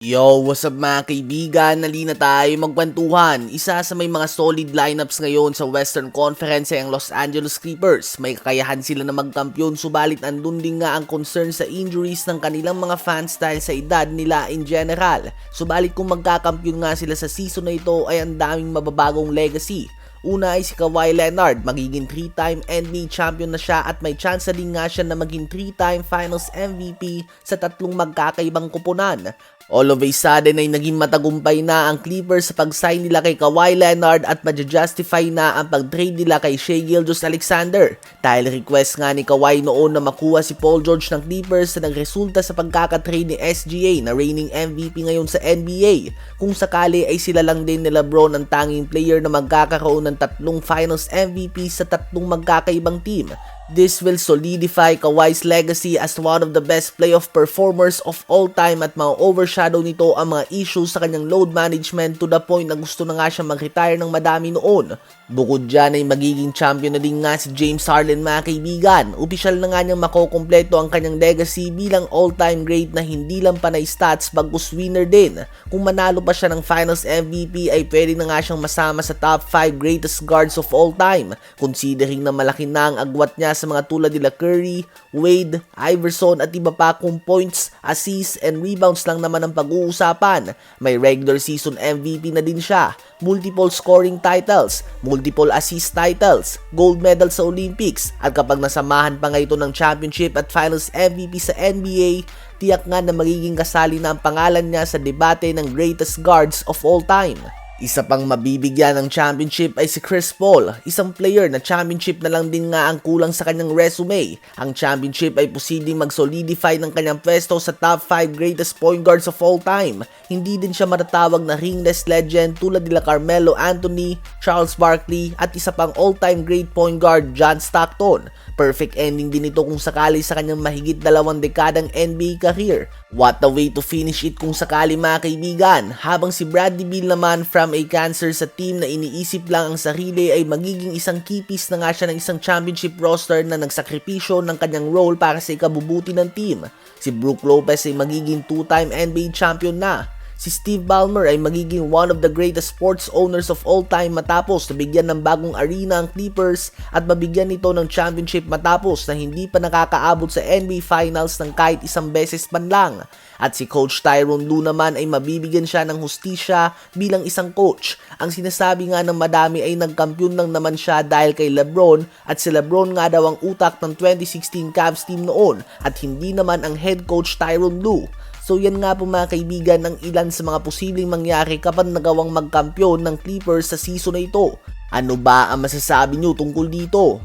Yo, what's up mga kaibigan? Nalina tayo magkwentuhan. Isa sa may mga solid lineups ngayon sa Western Conference ay ang Los Angeles Clippers. May kakayahan sila na magkampiyon subalit andun din nga ang concern sa injuries ng kanilang mga fans dahil sa edad nila in general. Subalit kung magkakampiyon nga sila sa season na ito ay ang daming mababagong legacy. Una ay si Kawhi Leonard, magiging 3-time NBA champion na siya at may chance na din nga siya na maging 3-time Finals MVP sa tatlong magkakaibang kupunan. All of a sudden ay naging matagumpay na ang Clippers sa pag-sign nila kay Kawhi Leonard at madja-justify na ang pag-trade nila kay Shea Gilgeous Alexander. Dahil request nga ni Kawhi noon na makuha si Paul George ng Clippers na nagresulta sa pagkakatrade ni SGA na reigning MVP ngayon sa NBA. Kung sakali ay sila lang din ni Lebron ang tanging player na magkakaroon ng tatlong Finals MVP sa tatlong magkakaibang team. This will solidify Kawhi's legacy as one of the best playoff performers of all time at ma-overshadow nito ang mga issues sa kanyang load management to the point na gusto na nga siya mag-retire ng madami noon. Bukod dyan ay magiging champion na din nga si James Harden mga kaibigan. Opisyal na nga niyang makokompleto ang kanyang legacy bilang all-time great na hindi lang panay stats bagus winner din. Kung manalo pa siya ng Finals MVP ay pwede na nga siyang masama sa top 5 greatest guards of all time. Considering na malaki na ang agwat niya sa mga tulad nila Curry, Wade, Iverson at iba pa kung points, assists, and rebounds lang naman ang pag-uusapan. May regular season MVP na din siya, multiple scoring titles, multiple assist titles, gold medal sa Olympics, at kapag nasamahan pa nga ito ng championship at finals MVP sa NBA, tiyak nga na magiging kasali na ang pangalan niya sa debate ng greatest guards of all time. Isa pang mabibigyan ng championship ay si Chris Paul, isang player na championship na lang din nga ang kulang sa kanyang resume. Ang championship ay posibleng mag-solidify ng kanyang pwesto sa top 5 greatest point guards of all time. Hindi din siya matatawag na ringless legend tulad nila Carmelo Anthony, Charles Barkley at isa pang all-time great point guard John Stockton. Perfect ending din ito kung sakali sa kanyang mahigit dalawang dekadang NBA career. What a way to finish it kung sakali mga kaibigan. Habang si Bradley Beal naman from a cancer sa team na iniisip lang ang sarili ay magiging isang piece na nga siya ng isang championship roster na nagsakripisyo ng kanyang role para sa ikabubuti ng team. Si Brook Lopez ay magiging two-time NBA champion na. Si Steve Ballmer ay magiging one of the greatest sports owners of all time matapos na bigyan ng bagong arena ang Clippers at mabigyan nito ng championship matapos na hindi pa nakakaabot sa NBA Finals ng kahit isang beses man lang. At si Coach Tyron Lue naman ay mabibigyan siya ng hustisya bilang isang coach. Ang sinasabi nga ng madami ay nagkampiyon lang naman siya dahil kay Lebron at si Lebron nga daw ang utak ng 2016 Cavs team noon at hindi naman ang head coach Tyron Lue. So yan nga po mga kaibigan ang ilan sa mga posibleng mangyari kapag nagawang magkampiyon ng Clippers sa season na ito. Ano ba ang masasabi nyo tungkol dito?